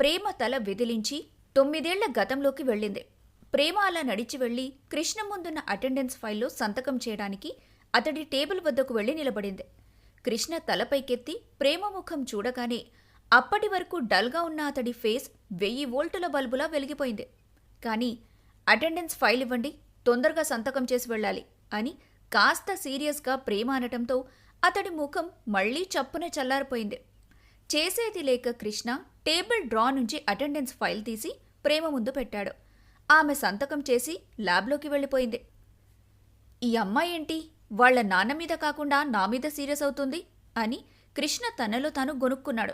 ప్రేమ తల విదిలించి తొమ్మిదేళ్ళ గతంలోకి వెళ్ళింది. ప్రేమ అలా నడిచి వెళ్ళి కృష్ణ ముందున్న అటెండెన్స్ ఫైల్లో సంతకం చేయడానికి అతడి టేబుల్ వద్దకు వెళ్ళి నిలబడింది. కృష్ణ తలపైకెత్తి ప్రేమ ముఖం చూడగానే అప్పటి వరకు డల్గా ఉన్న అతడి ఫేస్ వెయ్యి వోల్టుల బల్బులా వెలిగిపోయింది. కానీ అటెండెన్స్ ఫైల్ ఇవ్వండి తొందరగా సంతకం చేసి వెళ్ళాలి అని కాస్త సీరియస్గా ప్రేమ అనటంతో అతడి ముఖం మళ్ళీ చప్పున చల్లారిపోయింది. చేసేది లేక కృష్ణ టేబుల్ డ్రా నుంచి అటెండెన్స్ ఫైల్ తీసి ప్రేమ ముందు పెట్టాడు. ఆమె సంతకం చేసి ల్యాబ్లోకి వెళ్ళిపోయింది. ఈ అమ్మాయి ఏంటి? వాళ్ళ నాన్న మీద కాకుండా నా మీద సీరియస్ అవుతుంది? అని కృష్ణ తనలో తాను గొనుక్కున్నాడు.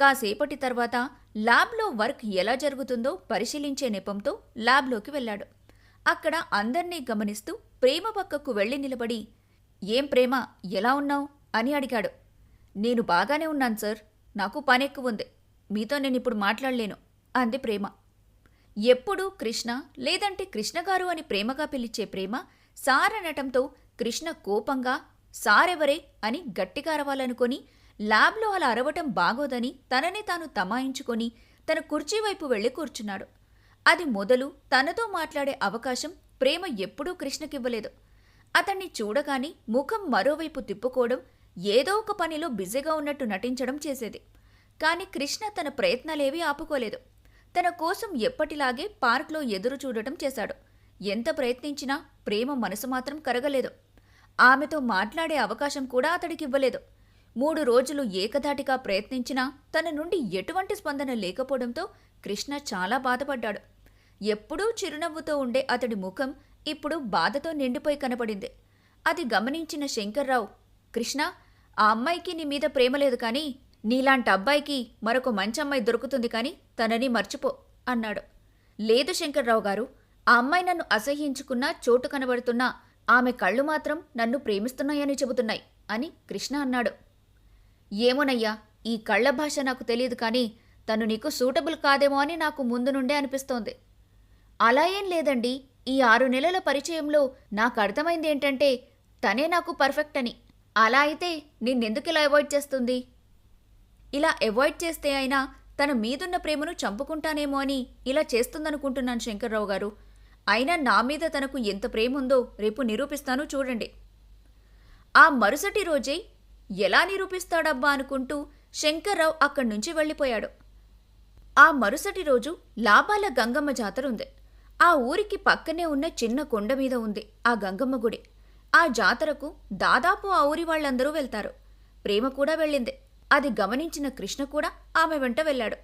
కాసేపటి తర్వాత ల్యాబ్లో వర్క్ ఎలా జరుగుతుందో పరిశీలించే నెపంతో ల్యాబ్లోకి వెళ్ళాడు. అక్కడ అందర్నీ గమనిస్తూ ప్రేమ పక్కకు వెళ్ళి నిలబడి ఏం ప్రేమ? ఎలా ఉన్నావు? అని అడిగాడు. నేను బాగానే ఉన్నాను సార్. నాకు పని ఎక్కువ ఉంది మీతో నేను ఇప్పుడు మాట్లాడలేను. అంది ప్రేమ. ఎప్పుడూ కృష్ణ లేదంటే కృష్ణగారు అని ప్రేమగా పిలిచే ప్రేమ సార్ అనటంతో కృష్ణ కోపంగా సారెవరే? అని గట్టిగా అరవాలనుకొని ల్యాబ్లో అలా అరవటం బాగోదని తనని తాను తమాయించుకొని తన కుర్చీ వైపు వెళ్ళి కూర్చున్నాడు. అది మొదలు తనతో మాట్లాడే అవకాశం ప్రేమ ఎప్పుడూ కృష్ణకివ్వలేదు. అతన్ని చూడగాని ముఖం మరోవైపు తిప్పుకోవడం ఏదో ఒక పనిలో బిజీగా ఉన్నట్టు నటించడం చేసేది. కాని కృష్ణ తన ప్రయత్నాలేవీ ఆపుకోలేదు. తన కోసం ఎప్పటిలాగే పార్క్లో ఎదురు చూడటం చేశాడు. ఎంత ప్రయత్నించినా ప్రేమ మనసు మాత్రం కరగలేదు. ఆమెతో మాట్లాడే అవకాశం కూడా అతడికివ్వలేదు. మూడు రోజులు ఏకధాటిగా ప్రయత్నించినా తన నుండి ఎటువంటి స్పందన లేకపోవడంతో కృష్ణ చాలా బాధపడ్డాడు. ఎప్పుడూ చిరునవ్వుతో ఉండే అతడి ముఖం ఇప్పుడు బాధతో నిండిపోయి కనపడింది. అది గమనించిన శంకర్రావు కృష్ణ ఆ అమ్మాయికి నీ మీద ప్రేమ లేదు కానీ నీలాంటి అబ్బాయికి మరొక మంచి అమ్మాయి దొరుకుతుంది కానీ తనని మర్చిపో అన్నాడు. లేదు శంకర్రావు గారు ఆ అమ్మాయి నన్ను అసహ్యించుకున్నా చోటు కనబడుతున్నా ఆమె కళ్ళు మాత్రం నన్ను ప్రేమిస్తున్నాయని చెబుతున్నాయి అని కృష్ణ అన్నాడు. ఏమోనయ్యా ఈ కళ్ళ భాష నాకు తెలియదు కానీ తను నీకు సూటబుల్ కాదేమో అని నాకు ముందు నుండే అనిపిస్తోంది. అలా ఏం లేదండి ఈ ఆరు నెలల పరిచయంలో నాకు అర్థమైంది ఏంటంటే తనే నాకు పర్ఫెక్ట్ అని. అలా అయితే నిన్నెందుకు ఇలా అవాయిడ్ చేస్తుంది? ఇలా అవాయిడ్ చేస్తే అయినా తన మీదున్న ప్రేమను చంపుకుంటానేమో అని ఇలా చేస్తుందనుకుంటున్నాను శంకర్రావు గారు. అయినా నా మీద తనకు ఎంత ప్రేమ ఉందో రేపు నిరూపిస్తాను చూడండి. ఆ మరుసటి రోజే ఎలా నిరూపిస్తాడబ్బా అనుకుంటూ శంకర్రావు అక్కడి నుంచి వెళ్ళిపోయాడు. ఆ మరుసటి రోజు లాభాల గంగమ్మ జాతర ఉంది ఆ ఊరికి పక్కనే ఉన్న చిన్న కొండ మీద ఉంది ఆ గంగమ్మ గుడి. ఆ జాతరకు దాదాపు ఆ ఊరి వాళ్ళందరూ వెళ్తారు. ప్రేమ కూడా వెళ్ళింది. అది గమనించిన కృష్ణ కూడా ఆమె వెంట వెళ్ళాడు.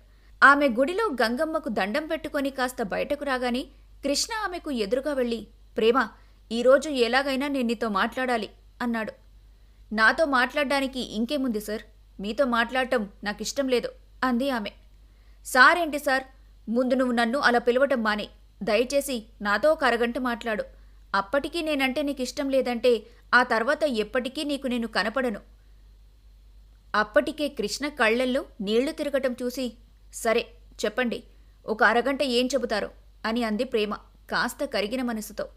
ఆమె గుడిలో గంగమ్మకు దండం పెట్టుకొని కాస్త బయటకు రాగానే కృష్ణ ఆమెకు ఎదురుగా వెళ్ళి ప్రేమ ఈరోజు ఎలాగైనా నేను నీతో మాట్లాడాలి అన్నాడు. నాతో మాట్లాడడానికి ఇంకేముంది సార్? మీతో మాట్లాడటం నాకిష్టం లేదు అంది ఆమె. సారేంటి సార్? ముందు నువ్వు నన్ను అలా పిలవటం మానే. దయచేసి నాతో ఒక అరగంట మాట్లాడు. అప్పటికీ నేనంటే నీకు ఇష్టం లేదంటే ఆ తర్వాత ఎప్పటికీ నీకు నేను కనపడను. అప్పటికే కృష్ణ కళ్ళల్లో నీళ్ళు తిరగటం చూసి సరే చెప్పండి ఒక అరగంట ఏం చెబుతారో? అని అంది ప్రేమ కాస్త కరిగిన మనసుతో.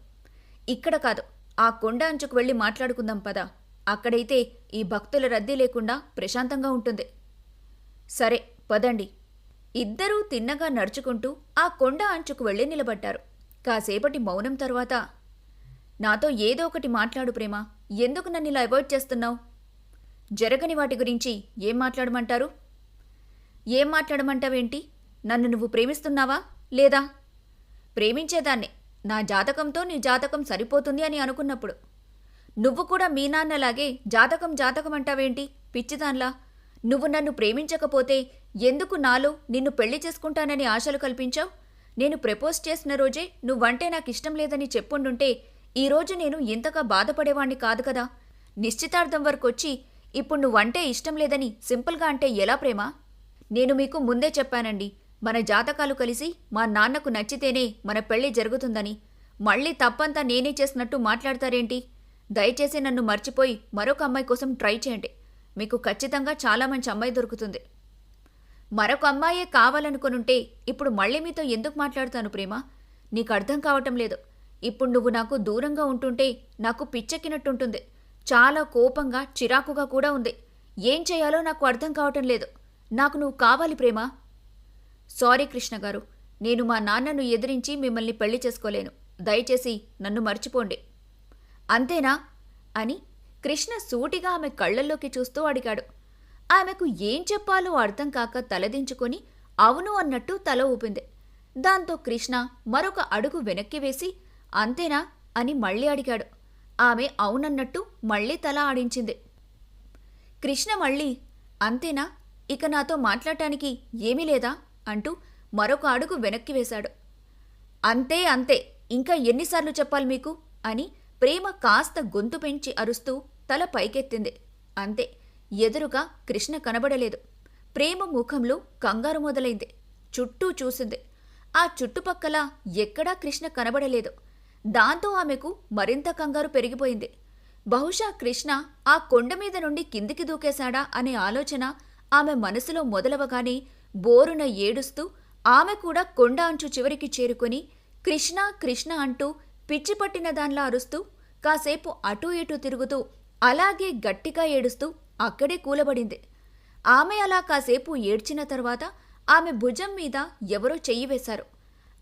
ఇక్కడ కాదు ఆ కొండ అంచుకు వెళ్ళి మాట్లాడుకుందాం పదా. అక్కడైతే ఈ భక్తుల రద్దీ లేకుండా ప్రశాంతంగా ఉంటుంది. సరే పదండి. ఇద్దరూ తిన్నగా నడుచుకుంటూ ఆ కొండ అంచుకు వెళ్ళి నిలబడ్డారు. కాసేపటి మౌనం తర్వాత నాతో ఏదో ఒకటి మాట్లాడు ప్రేమ. ఎందుకు నన్ను ఇలా అవాయిడ్ చేస్తున్నావు? జరగని వాటి గురించి ఏం మాట్లాడమంటారు? ఏం మాట్లాడమంటావేంటి? నన్ను నువ్వు ప్రేమిస్తున్నావా లేదా? ప్రేమించేదాన్నే. నా జాతకంతో నీ జాతకం సరిపోతుంది అని అనుకున్నప్పుడు. నువ్వు కూడా మీ నాన్నలాగే జాతకం జాతకం అంటావేంటి పిచ్చిదాన్లా. నువ్వు నన్ను ప్రేమించకపోతే ఎందుకు నాలో నిన్ను పెళ్ళి చేసుకుంటానని ఆశలు కల్పించావు? నేను ప్రపోజ్ చేసిన రోజే నువ్వంటే నాకు ఇష్టం లేదని చెప్పుండుంటే ఈరోజు నేను ఇంతగా బాధపడేవాణ్ణి కాదు కదా. నిశ్చితార్థం వరకు వచ్చి ఇప్పుడు నువ్వంటే ఇష్టం లేదని సింపుల్గా అంటే ఎలా ప్రేమ? నేను మీకు ముందే చెప్పానండి మన జాతకాలు కలిసి మా నాన్నకు నచ్చితేనే మన పెళ్ళి జరుగుతుందని. మళ్ళీ తప్పంతా నేనే చేసినట్టు మాట్లాడతారేంటి? దయచేసి నన్ను మర్చిపోయి మరొక అమ్మాయి కోసం ట్రై చేయండి. మీకు ఖచ్చితంగా చాలా మంచి అమ్మాయి దొరుకుతుంది. మరొక అమ్మాయే కావాలనుకునుంటే ఇప్పుడు మళ్ళీ మీతో ఎందుకు మాట్లాడతాను ప్రేమ? నీకు అర్థం కావటం లేదు. ఇప్పుడు నువ్వు నాకు దూరంగా ఉంటుంటే నాకు పిచ్చెక్కినట్టుంటుంది. చాలా కోపంగా చిరాకుగా కూడా ఉంది. ఏం చేయాలో నాకు అర్థం కావటం లేదు. నాకు నువ్వు కావాలి ప్రేమ? సారీ కృష్ణ గారు నేను మా నాన్నను ఎదిరించి మిమ్మల్ని పెళ్ళి చేసుకోలేను. దయచేసి నన్ను మర్చిపోండి. అంతేనా? అని కృష్ణ సూటిగా ఆమె కళ్ళల్లోకి చూస్తూ అడిగాడు. ఆమెకు ఏం చెప్పాలో అర్థం కాక తలదించుకొని అవును అన్నట్టు తల ఊపింది. దాంతో కృష్ణ మరొక అడుగు వెనక్కి వేసి అంతేనా అని మళ్ళీ అడిగాడు. ఆమె అవునన్నట్టు మళ్ళీ తల ఆడించింది. కృష్ణ మళ్ళీ అంతేనా? ఇక నాతో మాట్లాడటానికి ఏమీ లేదా? అంటూ మరొక అడుగు వెనక్కి వేశాడు. అంతే అంతే ఇంకా ఎన్నిసార్లు చెప్పాలి మీకు? అని ప్రేమ కాస్త గొంతు పెంచి అరుస్తూ తల పైకెత్తింది. అంతే ఎదురుగా కృష్ణ కనబడలేదు. ప్రేమ ముఖంలో కంగారు మొదలైంది. చుట్టూ చూసింది. ఆ చుట్టుపక్కల ఎక్కడా కృష్ణ కనబడలేదు. దాంతో ఆమెకు మరింత కంగారు పెరిగిపోయింది. బహుశా కృష్ణ ఆ కొండ మీద నుండి కిందికి దూకేశాడా అనే ఆలోచన ఆమె మనసులో మొదలవగానే బోరున ఏడుస్తూ ఆమె కూడా కొండ అంచు చివరికి చేరుకొని కృష్ణ కృష్ణ అంటూ పిచ్చిపట్టిన దానిలా అరుస్తూ కాసేపు అటూ ఇటూ తిరుగుతూ అలాగే గట్టిగా ఏడుస్తూ అక్కడే కూలబడింది. ఆమె అలా కాసేపు ఏడ్చిన తర్వాత ఆమె భుజం మీద ఎవరో చెయ్యి వేశారు.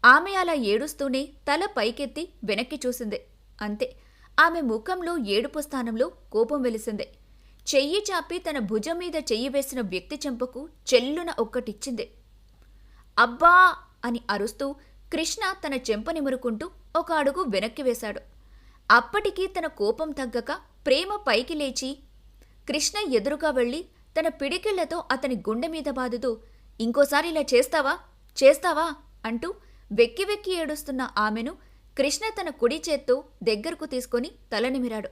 ఆమె అలా ఏడుస్తూనే తల పైకెత్తి వెనక్కి చూసింది. అంతే ఆమె ముఖంలో ఏడుపు స్థానంలో కోపం వెలిసింది. చెయ్యి చాపి తన భుజం మీద చెయ్యి వేసిన వ్యక్తి చెంపకు చెల్లున ఒక్కటిచ్చింది. అబ్బా అని అరుస్తూ కృష్ణ తన చెంప నిమురుకుంటూ ఒక అడుగు వెనక్కి వేశాడు. అప్పటికి తన కోపం తగ్గక ప్రేమ పైకి లేచి కృష్ణ ఎదురుగా వెళ్ళి తన పిడికిళ్ళతో అతని గుండె మీద బాదుతూ ఇంకోసారి ఇలా చేస్తావా? చేస్తావా? అంటూ వెక్కి వెక్కి ఏడుస్తున్న ఆమెను కృష్ణ తన కుడి చేత్తో దగ్గరకు తీసుకొని తల నిమిరాడు.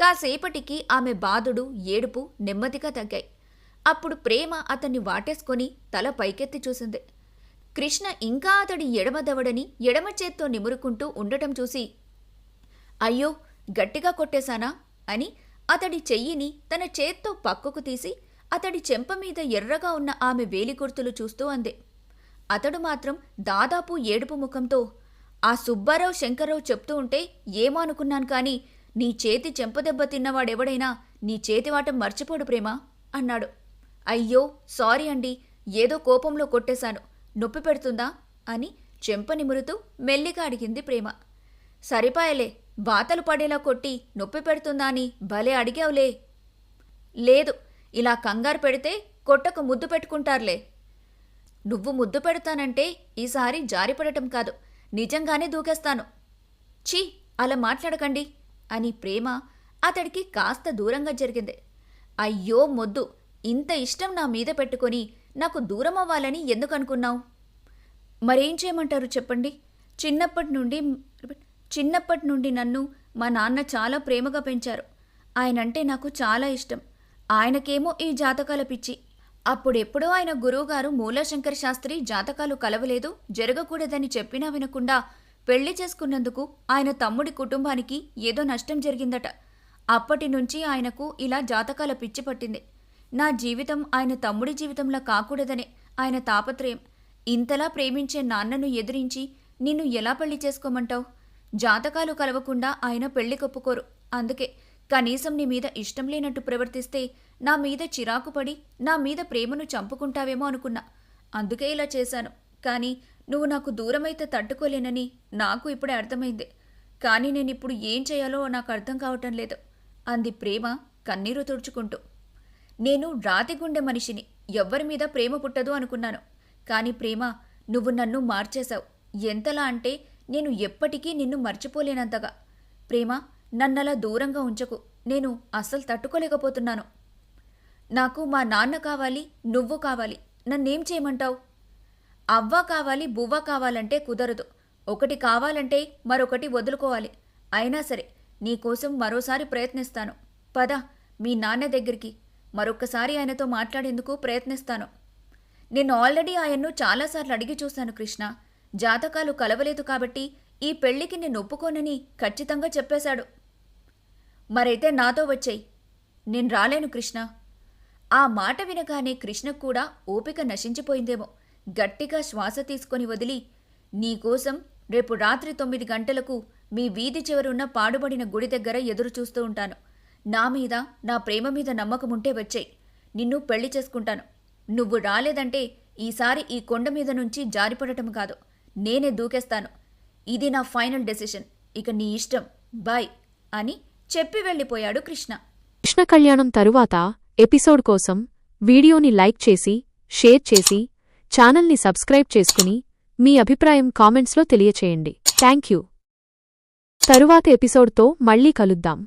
కాసేపటికి ఆమె బాధుడు ఏడుపు నెమ్మదిగా తగ్గాయి. అప్పుడు ప్రేమ అతన్ని వాటేసుకొని తల పైకెత్తి చూసింది. కృష్ణ ఇంకా అతడి ఎడమ దవడని ఎడమ చేత్తో నిమురుకుంటూ ఉండటం చూసి అయ్యో గట్టిగా కొట్టేశానా? అని అతడి చెయ్యిని తన చేత్తో పక్కకు తీసి అతడి చెంప మీద ఎర్రగా ఉన్న ఆమె వేలిగుర్తులు చూస్తూ అందే. అతడు మాత్రం దాదాపు ఏడుపు ముఖంతో ఆ సుబ్బారావు శంకర్రావు చెప్తూ ఉంటే ఏమో అనుకున్నాను కానీ నీ చేతి చెంపదెబ్బ తిన్నవాడెవడైనా నీ చేతివాట మర్చిపోడు ప్రేమ అన్నాడు. అయ్యో సారీ అండి ఏదో కోపంలో కొట్టేశాను. నొప్పి పెడుతుందా? అని చెంప నిమురుతూ మెల్లిగా అడిగింది ప్రేమ. సరిపాయలే బాతలు పడేలా కొట్టి నొప్పి పెడుతుందా అని భలే అడిగావులే. లేదు ఇలా కంగారు పెడితే కొట్టకు ముద్దు పెట్టుకుంటారులే. నువ్వు ముద్దు పెడతానంటే ఈసారి జారిపడటం కాదు. నిజంగానే దూకేస్తాను. ఛీ అలా మాట్లాడకండి అని ప్రేమ అతడికి కాస్త దూరంగా జరిగింది. అయ్యో మొద్దు ఇంత ఇష్టం నా మీద పెట్టుకొని నాకు దూరం అవ్వాలని ఎందుకు అనుకున్నావు మరేం చేయమంటారు చెప్పండి? చిన్నప్పటి నుండి చిన్నప్పటి నుండి నన్ను మా నాన్న చాలా ప్రేమగా పెంచారు. ఆయనంటే నాకు చాలా ఇష్టం. ఆయనకేమో ఈ జాతకాల పిచ్చి. అప్పుడెప్పుడో ఆయన గురువుగారు మూలశంకర శాస్త్రి జాతకాలు కలవలేదు జరగకూడదని చెప్పినా వినకుండా పెళ్ళి చేసుకున్నందుకు ఆయన తమ్ముడి కుటుంబానికి ఏదో నష్టం జరిగిందట. అప్పటి నుంచి ఆయనకు ఇలా జాతకాల పిచ్చి పట్టింది. నా జీవితం ఆయన తమ్ముడి జీవితంలా కాకూడదనే ఆయన తాపత్రయం. ఇంతలా ప్రేమించే నాన్నను ఎదిరించి నిన్ను ఎలా పెళ్ళి చేసుకోమంటావు? జాతకాలు కలవకుండా ఆయన పెళ్ళి కొప్పుకోరు. అందుకే కనీసం నీ మీద ఇష్టం లేనట్టు ప్రవర్తిస్తే నా మీద చిరాకు పడి నా మీద ప్రేమను చంపుకుంటావేమో అనుకున్నా. అందుకే ఇలా చేశాను. కానీ నువ్వు నాకు దూరమైతే తట్టుకోలేనని నాకు ఇప్పుడే అర్థమైంది. కానీ నేను ఇప్పుడు ఏం చేయాలో నాకు అర్థం కావటం లేదు. అంది ప్రేమ కన్నీరు తుడుచుకుంటూ. నేను రాతిగుండె మనిషిని. ఎవ్వరి మీద ప్రేమ పుట్టదు అనుకున్నాను. కానీ ప్రేమ నువ్వు నన్ను మార్చేశావు. ఎంతలా అంటే నేను ఎప్పటికీ నిన్ను మర్చిపోలేనంతగా. ప్రేమ నన్నలా దూరంగా ఉంచకు. నేను అస్సలు తట్టుకోలేకపోతున్నాను. నాకు మా నాన్న కావాలి నువ్వు కావాలి. నన్నేం చేయమంటావు? అవ్వ కావాలి బువ్వ కావాలంటే కుదరదు. ఒకటి కావాలంటే మరొకటి వదులుకోవాలి. అయినా సరే నీకోసం మరోసారి ప్రయత్నిస్తాను. పద మీ నాన్న దగ్గరికి. మరొక్కసారి ఆయనతో మాట్లాడేందుకు ప్రయత్నిస్తాను. నేను ఆల్రెడీ ఆయన్ను చాలాసార్లు అడిగి చూశాను కృష్ణ. జాతకాలు కలవలేదు కాబట్టి ఈ పెళ్ళికి నేను ఒప్పుకోనని ఖచ్చితంగా చెప్పేశాడు. మరైతే నాతో వచ్చేయి. నేను రాలేను కృష్ణ. ఆ మాట వినగానే కృష్ణకు కూడా ఓపిక నశించిపోయిందేమో. గట్టిగా శ్వాస తీసుకొని వదిలి నీకోసం రేపు రాత్రి తొమ్మిది గంటలకు మీ వీధి చివరున్న పాడుబడిన గుడి దగ్గర ఎదురు చూస్తూ ఉంటాను. నా మీద నా ప్రేమ మీద నమ్మకం ఉంటే వచ్చేయి. నిన్ను పెళ్ళి చేసుకుంటాను. నువ్వు రాలేదంటే ఈసారి ఈ కొండ మీద నుంచి జారిపడటం కాదు. నేనే దూకేస్తాను. ఇది నా ఫైనల్ డెసిషన్. ఇక నీ ఇష్టం. బాయ్ అని చెప్పి వెళ్ళిపోయాడు కృష్ణ. కృష్ణ కళ్యాణం తరువాత ఎపిసోడ్ కోసం వీడియోని లైక్ చేసి షేర్ చేసి ఛానల్ని సబ్స్క్రైబ్ చేసుకుని మీ అభిప్రాయం కామెంట్స్లో తెలియచేయండి. Thank you. తరువాత ఎపిసోడ్తో మళ్ళీ కలుద్దాం.